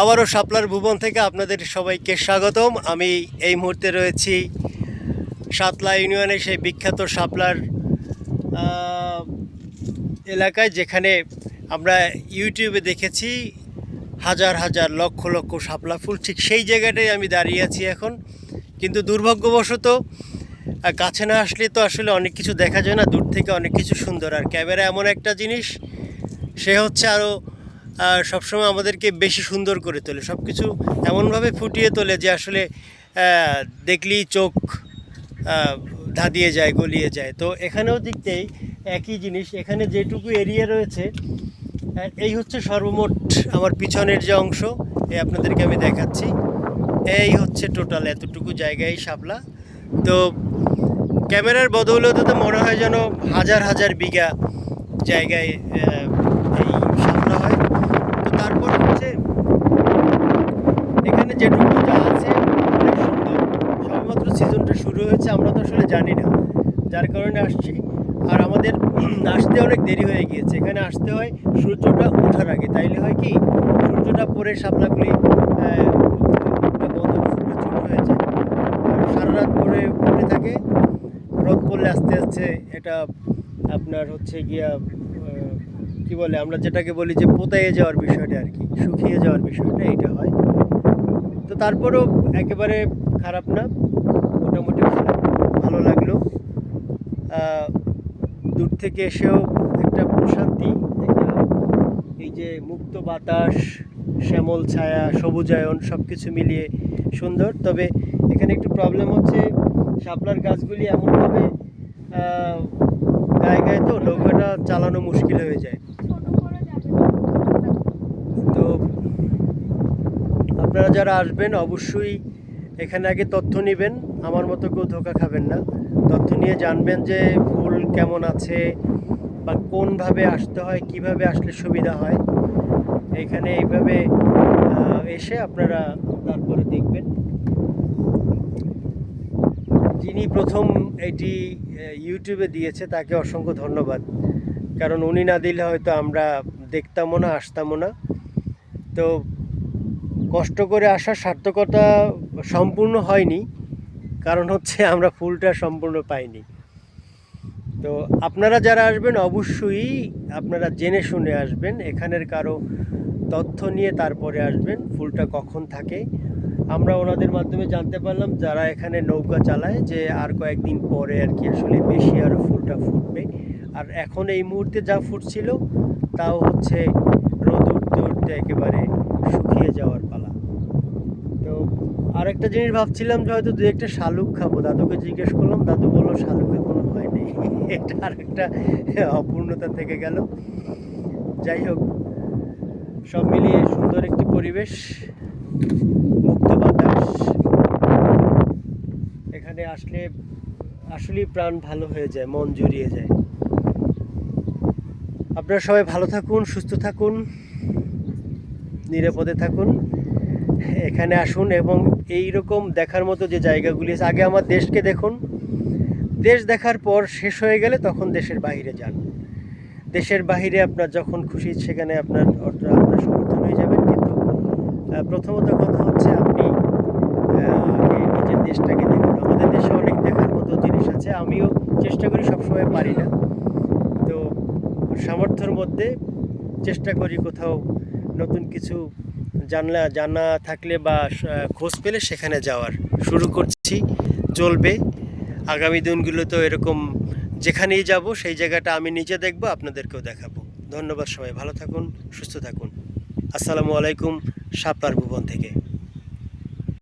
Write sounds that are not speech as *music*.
আবারও শাপলার ভুবন থেকে আপনাদের সবাইকে স্বাগতম। আমি এই মুহূর্তে রয়েছি সাতলা ইউনিয়নের সেই বিখ্যাত শাপলার এলাকায় যেখানে আমরা ইউটিউবে দেখেছি হাজার হাজার লক্ষ লক্ষ শাপলা ফুল। ঠিক সেই জায়গাটায় আমি দাঁড়িয়ে আছি এখন। কিন্তু দুর্ভাগ্যবশত কাছে না আসলে তো আসলে অনেক কিছু দেখা যায় না, দূর থেকে অনেক কিছু সুন্দর। আর ক্যামেরা এমন একটা জিনিস, সে হচ্ছে আরও সবসময় আমাদেরকে বেশি সুন্দর করে তোলে। সব কিছু এমনভাবে ফুটিয়ে তোলে যে আসলে দেখলেই চোখ ধাঁধিয়ে যায়, গলিয়ে যায়। তো এখানেও দেখতেই একই জিনিস। এখানে যেটুকু এরিয়া রয়েছে এই হচ্ছে সর্বমোট আমার পিছনের যে অংশ, এ আপনাদেরকে আমি দেখাচ্ছি। এই হচ্ছে টোটাল এতটুকু জায়গায় শাপলা। তো ক্যামেরার বদৌলতে তো মনে হয় যেন হাজার হাজার বিঘা জায়গায় আহ, এই শাপলা হয় তো তারপর হচ্ছে এখানে যেটুকু যা আছে, অনেক সুন্দর। সবেমাত্র সিজনটা শুরু হয়েছে, আমরা তো আসলে জানি না। যার কারণে আসছি। আর আমাদের *clears throat* আসতে অনেক দেরি হয়ে গিয়েছে। এখানে আসতে হয় সূর্যটা ওঠার আগে। তাইলে হয় কি, সূর্যটা পরে শাপলাগুলি সারা রাত পরে ফুটে থাকে। রোদ পড়লে আস্তে আস্তে এটা আপনার হচ্ছে গিয়া কি বলে, আমরা যেটাকে বলি যে পোতাইয়ে যাওয়ার বিষয়টা আর কি, শুকিয়ে যাওয়ার বিষয়টা এটা হয়। তো তারপরেও একেবারে খারাপ না, মোটামুটি ভালো লাগল। দূর থেকে এসেও একটা প্রশান্তি, একটা এই যে মুক্ত বাতাস, শ্যামল ছায়া, সবুজায়ন সব কিছু মিলিয়ে সুন্দর। তবে এখানে একটু প্রবলেম হচ্ছে, শাপলার গাছগুলি এমনভাবে গায়ে গায়ে তো নৌকাটা চালানো মুশকিল হয়ে যায় তো আপনারা যারা আসবেন, অবশ্যই এখানে আগে তথ্য নেবেন। আমার মতো কেউ ধোকা খাবেন না। তথ্য নিয়ে জানবেন যে ফুল কেমন আছে বা কোনভাবে আসতে হয়, কীভাবে আসলে সুবিধা হয়। এখানে এইভাবে এসে আপনারা তারপরে দেখবেন। যিনি প্রথম এটি ইউটিউবে দিয়েছে, তাকে অসংখ্য ধন্যবাদ। কারণ উনি না দিলে হয়তো আমরা দেখতামও না, আসতামও না। তো কষ্ট করে আসার সার্থকতা সম্পূর্ণ হয়নি, কারণ হচ্ছে আমরা ফুলটা সম্পূর্ণ পাইনি। তো আপনারা যারা আসবেন, অবশ্যই আপনারা জেনে শুনে আসবেন, এখানের কারও তথ্য নিয়ে তারপরে আসবেন, ফুলটা কখন থাকে। আমরা ওনাদের মাধ্যমে জানতে পারলাম, যারা এখানে নৌকা চালায়, যে আর কয়েকদিন পরে আর কি আসলে বেশি আরও ফুলটা ফুটবে। আর এখন এই মুহূর্তে যা ফুটছিল, তাও হচ্ছে রোদ উঠতে উঠতে একেবারে শুকিয়ে যাওয়ার পালা। তো আরেকটা জিনিস ভাবছিলাম যে হয়তো দু একটা শালুক খাব। দাদুকে জিজ্ঞেস করলাম, দাদু বলল শালুক এখনও হয়নি *laughs* এটা আরেকটা অপূর্ণতা থেকে গেল। যাই হোক, সব মিলিয়ে সুন্দর একটি পরিবেশ, মুক্ত বাতাস। এখানে আসলে, আসলেই প্রাণ ভালো হয়ে যায়, মন জুড়িয়ে যায়। আপনারা সবাই ভালো থাকুন, সুস্থ থাকুন। নিরাপদে থাকুন, এখানে আসুন এবং এই রকম দেখার মতো যে জায়গাগুলি আছে, আগে আমার দেশকে দেখুন। দেশ দেখার পর শেষ হয়ে গেলে তখন দেশের বাইরে যান। দেশের বাইরে আপনার যখন খুশি সেখানে আপনার আপনার সমর্থন হয়ে যাবেন কিন্তু প্রথমত কথা হচ্ছে আপনি নিজের দেশটাকে দেখুন। আমাদের দেশে অনেক দেখার মতো জিনিস আছে, আমিও চেষ্টা করি সবসময় পারি না। তো সামর্থ্যর মধ্যে চেষ্টা করি কোথাও নতুন কিছু জানলা, জানা থাকলে বা খোঁজ পেলে সেখানে যাওয়ার শুরু করছি। চলবে। আগামী দিনগুলো তো এরকম যেখানেই যাব, সেই জায়গাটা আমি নিজে দেখব, আপনাদেরকেও দেখাবো। ধন্যবাদ সবাই। ভালো থাকুন, সুস্থ থাকুন। আসসালামু আলাইকুম সাপার ভুবন থেকে।